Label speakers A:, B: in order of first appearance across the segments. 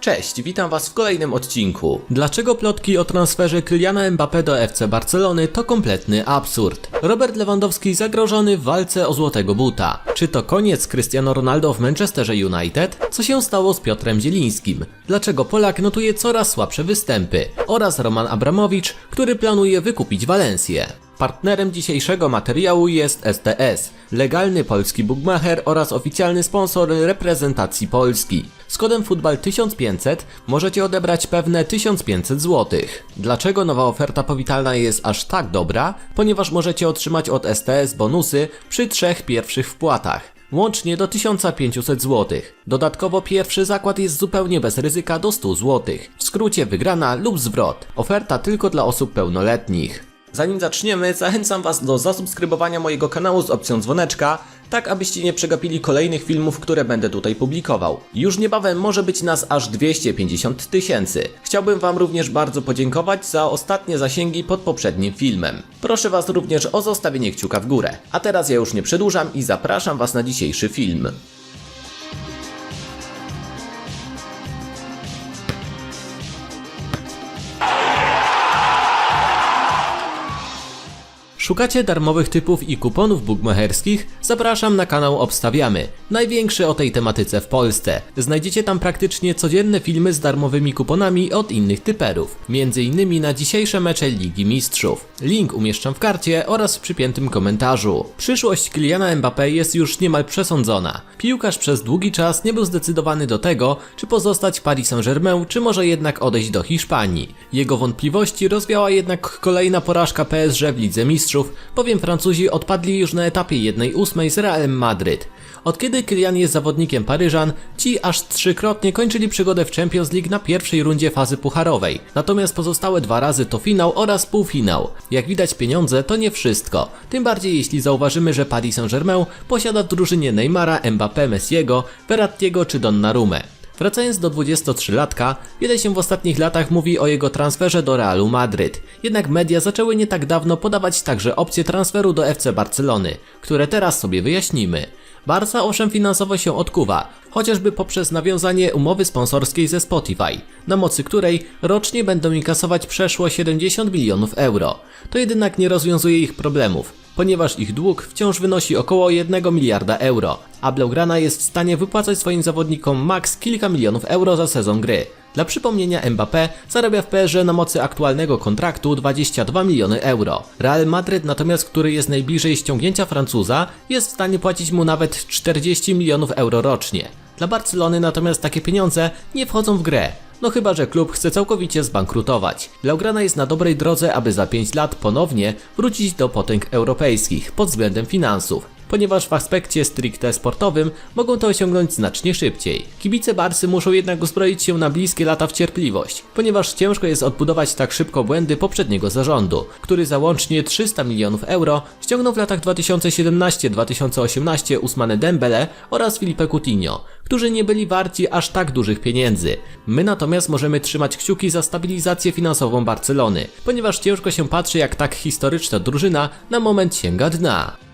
A: Cześć, witam was w kolejnym odcinku. Dlaczego plotki o transferze Kyliana Mbappé do FC Barcelony to kompletny absurd? Robert Lewandowski zagrożony w walce o złotego buta. Czy to koniec Cristiano Ronaldo w Manchesterze United? Co się stało z Piotrem Zielińskim? Dlaczego Polak notuje coraz słabsze występy? Oraz Roman Abramowicz, który planuje wykupić Walencję. Partnerem dzisiejszego materiału jest STS, legalny polski bookmacher oraz oficjalny sponsor reprezentacji Polski. Z kodem futbal 1500 możecie odebrać pewne 1500 zł. Dlaczego nowa oferta powitalna jest aż tak dobra? Ponieważ możecie otrzymać od STS bonusy przy trzech pierwszych wpłatach. Łącznie do 1500 zł. Dodatkowo pierwszy zakład jest zupełnie bez ryzyka do 100 zł. W skrócie wygrana lub zwrot. Oferta tylko dla osób pełnoletnich. Zanim zaczniemy, zachęcam Was do zasubskrybowania mojego kanału z opcją dzwoneczka, tak abyście nie przegapili kolejnych filmów, które będę tutaj publikował. Już niebawem może być nas aż 250 tysięcy. Chciałbym Wam również bardzo podziękować za ostatnie zasięgi pod poprzednim filmem. Proszę Was również o zostawienie kciuka w górę. A teraz ja już nie przedłużam i zapraszam Was na dzisiejszy film. Szukacie darmowych typów i kuponów bookmacherskich? Zapraszam na kanał Obstawiamy, największy o tej tematyce w Polsce. Znajdziecie tam praktycznie codzienne filmy z darmowymi kuponami od innych typerów, między innymi na dzisiejsze mecze Ligi Mistrzów. Link umieszczam w karcie oraz w przypiętym komentarzu. Przyszłość Kyliana Mbappé jest już niemal przesądzona. Piłkarz przez długi czas nie był zdecydowany do tego, czy pozostać Paris Saint-Germain, czy może jednak odejść do Hiszpanii. Jego wątpliwości rozwiała jednak kolejna porażka PSG w Lidze Mistrzów, bowiem Francuzi odpadli już na etapie 1-8 z Realem Madryt. Od kiedy Kylian jest zawodnikiem Paryżan, ci aż trzykrotnie kończyli przygodę w Champions League na pierwszej rundzie fazy pucharowej, natomiast pozostałe dwa razy to finał oraz półfinał. Jak widać pieniądze to nie wszystko, tym bardziej jeśli zauważymy, że Paris Saint-Germain posiada w drużynie Neymara, Mbappé, Messiego, Verrattiego czy Donnarumę. Wracając do 23-latka, wiele się w ostatnich latach mówi o jego transferze do Realu Madryt. Jednak media zaczęły nie tak dawno podawać także opcje transferu do FC Barcelony, które teraz sobie wyjaśnimy. Barca owszem finansowo się odkuwa, chociażby poprzez nawiązanie umowy sponsorskiej ze Spotify, na mocy której rocznie będą inkasować przeszło 70 milionów euro. To jednak nie rozwiązuje ich problemów, ponieważ ich dług wciąż wynosi około 1 miliarda euro, a Blaugrana jest w stanie wypłacać swoim zawodnikom maks kilka milionów euro za sezon gry. Dla przypomnienia Mbappé zarabia w PSG na mocy aktualnego kontraktu 22 miliony euro. Real Madryt natomiast, który jest najbliżej ściągnięcia Francuza, jest w stanie płacić mu nawet 40 milionów euro rocznie. Dla Barcelony natomiast takie pieniądze nie wchodzą w grę. No chyba, że klub chce całkowicie zbankrutować. Blaugrana jest na dobrej drodze, aby za 5 lat ponownie wrócić do potęg europejskich pod względem finansów ponieważ w aspekcie stricte sportowym mogą to osiągnąć znacznie szybciej. Kibice Barsy muszą jednak uzbroić się na bliskie lata w cierpliwość, ponieważ ciężko jest odbudować tak szybko błędy poprzedniego zarządu, który za łącznie 300 milionów euro ściągnął w latach 2017-2018 Usmane Dembele oraz Filipe Coutinho, którzy nie byli warci aż tak dużych pieniędzy. My natomiast możemy trzymać kciuki za stabilizację finansową Barcelony, ponieważ ciężko się patrzy jak tak historyczna drużyna na moment sięga dna.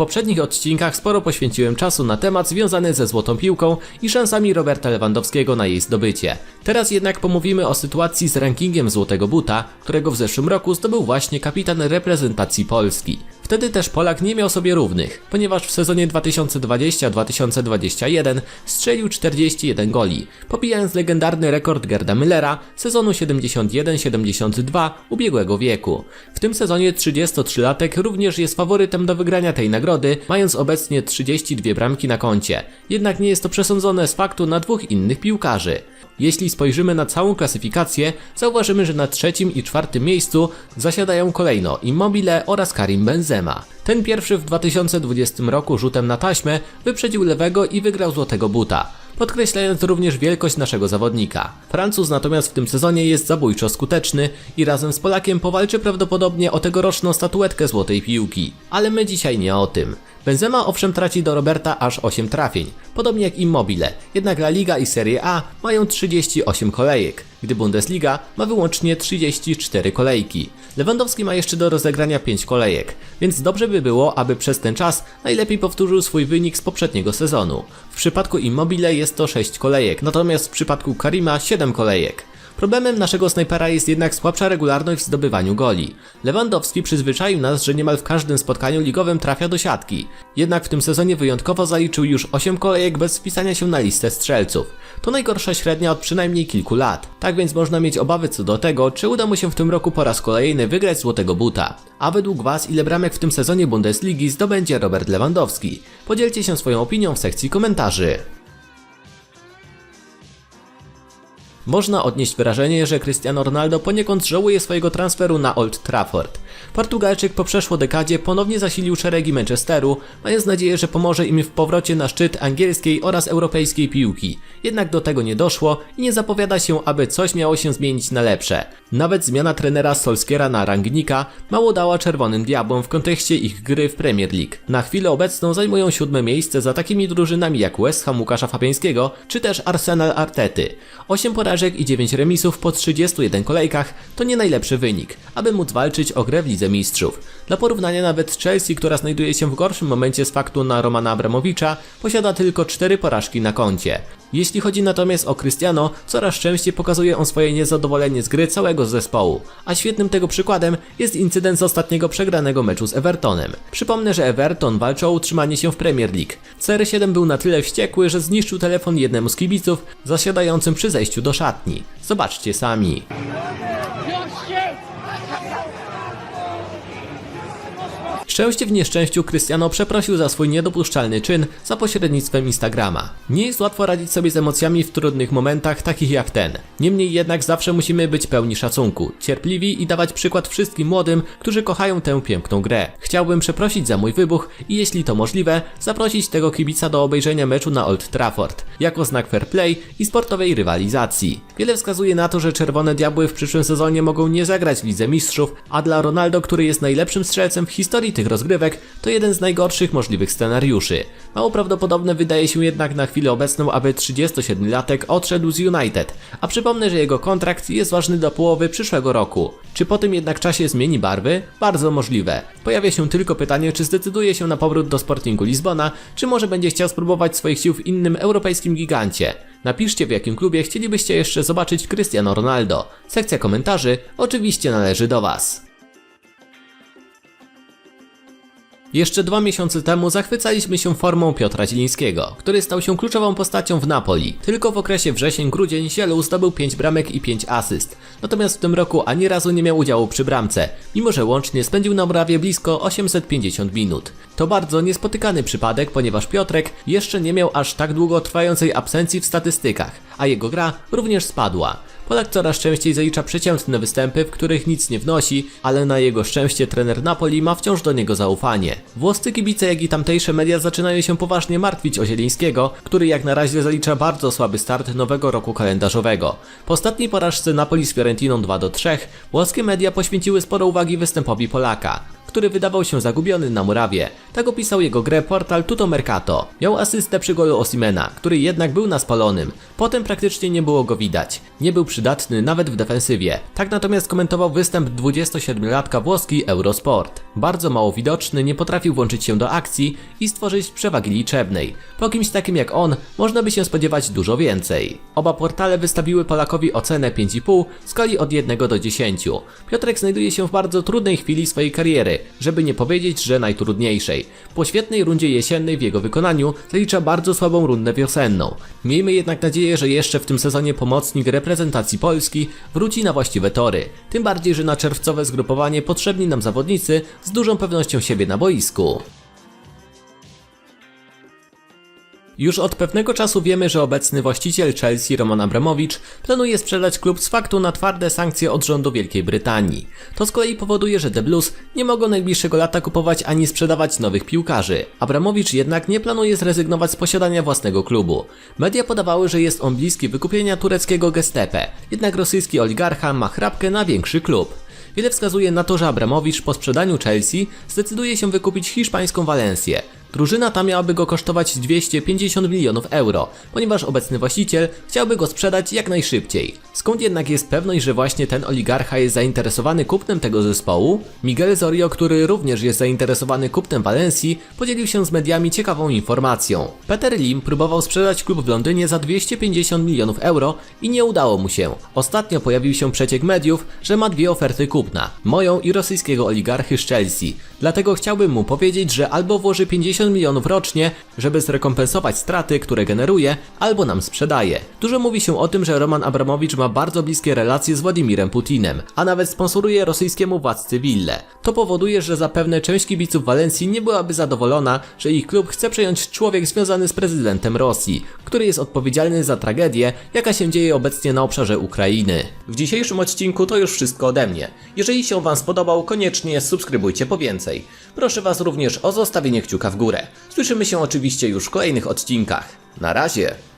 A: Poprzednich odcinkach sporo poświęciłem czasu na temat związany ze złotą piłką i szansami Roberta Lewandowskiego na jej zdobycie. Teraz jednak pomówimy o sytuacji z rankingiem złotego buta, którego w zeszłym roku zdobył właśnie kapitan reprezentacji Polski. Wtedy też Polak nie miał sobie równych, ponieważ w sezonie 2020-2021 strzelił 41 goli, pobijając legendarny rekord Gerda Müllera sezonu 71-72 ubiegłego wieku. W tym sezonie 33-latek również jest faworytem do wygrania tej nagrody, mając obecnie 32 bramki na koncie. Jednak nie jest to przesądzone z faktu na dwóch innych piłkarzy. Jeśli spojrzymy na całą klasyfikację, zauważymy, że na trzecim i czwartym miejscu zasiadają kolejno Immobile oraz Karim Benzema. Ten pierwszy w 2020 roku rzutem na taśmę wyprzedził lewego i wygrał złotego buta podkreślając również wielkość naszego zawodnika. Francuz natomiast w tym sezonie jest zabójczo skuteczny i razem z Polakiem powalczy prawdopodobnie o tegoroczną statuetkę złotej piłki. Ale my dzisiaj nie o tym. Benzema owszem traci do Roberta aż 8 trafień, podobnie jak Immobile, jednak La Liga i Serie A mają 38 kolejek. Gdy Bundesliga ma wyłącznie 34 kolejki. Lewandowski ma jeszcze do rozegrania 5 kolejek, więc dobrze by było, aby przez ten czas najlepiej powtórzył swój wynik z poprzedniego sezonu. W przypadku Immobile jest to 6 kolejek, natomiast w przypadku Karima 7 kolejek. Problemem naszego snajpera jest jednak słabsza regularność w zdobywaniu goli. Lewandowski przyzwyczaił nas, że niemal w każdym spotkaniu ligowym trafia do siatki. Jednak w tym sezonie wyjątkowo zaliczył już 8 kolejek bez wpisania się na listę strzelców. To najgorsza średnia od przynajmniej kilku lat. Tak więc można mieć obawy co do tego, czy uda mu się w tym roku po raz kolejny wygrać złotego buta. A według Was ile bramek w tym sezonie Bundesligi zdobędzie Robert Lewandowski? Podzielcie się swoją opinią w sekcji komentarzy. Można odnieść wrażenie, że Cristiano Ronaldo poniekąd żałuje swojego transferu na Old Trafford. Portugalczyk po przeszło dekadzie ponownie zasilił szeregi Manchesteru, mając nadzieję, że pomoże im w powrocie na szczyt angielskiej oraz europejskiej piłki. Jednak do tego nie doszło i nie zapowiada się, aby coś miało się zmienić na lepsze. Nawet zmiana trenera Solskiera na Rangnika mało dała czerwonym diabłom w kontekście ich gry w Premier League. Na chwilę obecną zajmują siódme miejsce za takimi drużynami jak West Ham Łukasza Fabiańskiego czy też Arsenal Artety. 8 porażek i 9 remisów po 31 kolejkach to nie najlepszy wynik, aby móc walczyć o grę w Lidze Mistrzów. Dla porównania nawet Chelsea, która znajduje się w gorszym momencie z faktu na Romana Abramowicza, posiada tylko 4 porażki na koncie. Jeśli chodzi natomiast o Cristiano, coraz częściej pokazuje on swoje niezadowolenie z gry całego zespołu, a świetnym tego przykładem jest incydent z ostatniego przegranego meczu z Evertonem. Przypomnę, że Everton walczy o utrzymanie się w Premier League. CR7 był na tyle wściekły, że zniszczył telefon jednemu z kibiców zasiadającym przy zejściu do szatni. Zobaczcie sami. Szczęście w nieszczęściu Cristiano przeprosił za swój niedopuszczalny czyn za pośrednictwem Instagrama. Nie jest łatwo radzić sobie z emocjami w trudnych momentach takich jak ten. Niemniej jednak zawsze musimy być pełni szacunku, cierpliwi i dawać przykład wszystkim młodym, którzy kochają tę piękną grę. Chciałbym przeprosić za mój wybuch i jeśli to możliwe, zaprosić tego kibica do obejrzenia meczu na Old Trafford, jako znak fair play i sportowej rywalizacji. Wiele wskazuje na to, że Czerwone Diabły w przyszłym sezonie mogą nie zagrać w Lidze Mistrzów, a dla Ronaldo, który jest najlepszym strzelcem w historii tych rozgrywek, to jeden z najgorszych możliwych scenariuszy. Mało prawdopodobne wydaje się jednak na chwilę obecną, aby 37-latek odszedł z United, a przypomnę, że jego kontrakt jest ważny do połowy przyszłego roku. Czy po tym jednak czasie zmieni barwy? Bardzo możliwe. Pojawia się tylko pytanie, czy zdecyduje się na powrót do Sportingu Lizbona, czy może będzie chciał spróbować swoich sił w innym europejskim gigancie. Napiszcie w jakim klubie chcielibyście jeszcze zobaczyć Cristiano Ronaldo. Sekcja komentarzy oczywiście należy do Was. Jeszcze dwa miesiące temu zachwycaliśmy się formą Piotra Zielińskiego, który stał się kluczową postacią w Napoli. Tylko w okresie wrzesień-grudzień Zielu zdobył 5 bramek i 5 asyst. Natomiast w tym roku ani razu nie miał udziału przy bramce, mimo że łącznie spędził na murawie blisko 850 minut. To bardzo niespotykany przypadek, ponieważ Piotrek jeszcze nie miał aż tak długo trwającej absencji w statystykach, a jego gra również spadła. Polak coraz częściej zalicza przeciętne występy, w których nic nie wnosi, ale na jego szczęście trener Napoli ma wciąż do niego zaufanie. Włoscy kibice, jak i tamtejsze media zaczynają się poważnie martwić o Zielińskiego, który jak na razie zalicza bardzo słaby start nowego roku kalendarzowego. Po ostatniej porażce Napoli z Fiorentiną 2 do 3, włoskie media poświęciły sporo uwagi występowi Polaka który wydawał się zagubiony na murawie. Tak opisał jego grę portal Tutto Mercato. Miał asystę przy golu Osimena, który jednak był na spalonym. Potem praktycznie nie było go widać. Nie był przydatny nawet w defensywie. Tak natomiast komentował występ 27-latka włoski Eurosport. Bardzo mało widoczny, nie potrafił włączyć się do akcji i stworzyć przewagi liczebnej. Po kimś takim jak on, można by się spodziewać dużo więcej. Oba portale wystawiły Polakowi ocenę 5,5 w skali od 1 do 10. Piotrek znajduje się w bardzo trudnej chwili swojej kariery, żeby nie powiedzieć, że najtrudniejszej. Po świetnej rundzie jesiennej w jego wykonaniu zalicza bardzo słabą rundę wiosenną. Miejmy jednak nadzieję, że jeszcze w tym sezonie pomocnik reprezentacji Polski wróci na właściwe tory. Tym bardziej, że na czerwcowe zgrupowanie potrzebni nam zawodnicy z dużą pewnością siebie na boisku. Już od pewnego czasu wiemy, że obecny właściciel Chelsea Roman Abramowicz planuje sprzedać klub z faktu na twarde sankcje od rządu Wielkiej Brytanii. To z kolei powoduje, że The Blues nie mogą najbliższego lata kupować ani sprzedawać nowych piłkarzy. Abramowicz jednak nie planuje zrezygnować z posiadania własnego klubu. Media podawały, że jest on bliski wykupienia tureckiego Gestepe, jednak rosyjski oligarcha ma chrapkę na większy klub. Wiele wskazuje na to, że Abramowicz po sprzedaniu Chelsea zdecyduje się wykupić hiszpańską Walencję. Drużyna ta miałaby go kosztować 250 milionów euro, ponieważ obecny właściciel chciałby go sprzedać jak najszybciej. Skąd jednak jest pewność, że właśnie ten oligarcha jest zainteresowany kupnem tego zespołu? Miguel Zorio, który również jest zainteresowany kupnem Walencji, podzielił się z mediami ciekawą informacją. Peter Lim próbował sprzedać klub w Londynie za 250 milionów euro i nie udało mu się. Ostatnio pojawił się przeciek mediów, że ma dwie oferty kupna, moją i rosyjskiego oligarchy z Chelsea. Dlatego chciałbym mu powiedzieć, że albo włoży 50 milionów rocznie, żeby zrekompensować straty, które generuje, albo nam sprzedaje. Dużo mówi się o tym, że Roman Abramowicz ma bardzo bliskie relacje z Władimirem Putinem, a nawet sponsoruje rosyjskiemu władcy willę. To powoduje, że zapewne część kibiców Walencji nie byłaby zadowolona, że ich klub chce przejąć człowiek związany z prezydentem Rosji, który jest odpowiedzialny za tragedię, jaka się dzieje obecnie na obszarze Ukrainy. W dzisiejszym odcinku to już wszystko ode mnie. Jeżeli się Wam spodobał, koniecznie subskrybujcie po więcej. Proszę Was również o zostawienie kciuka w górę. Słyszymy się oczywiście już w kolejnych odcinkach. Na razie!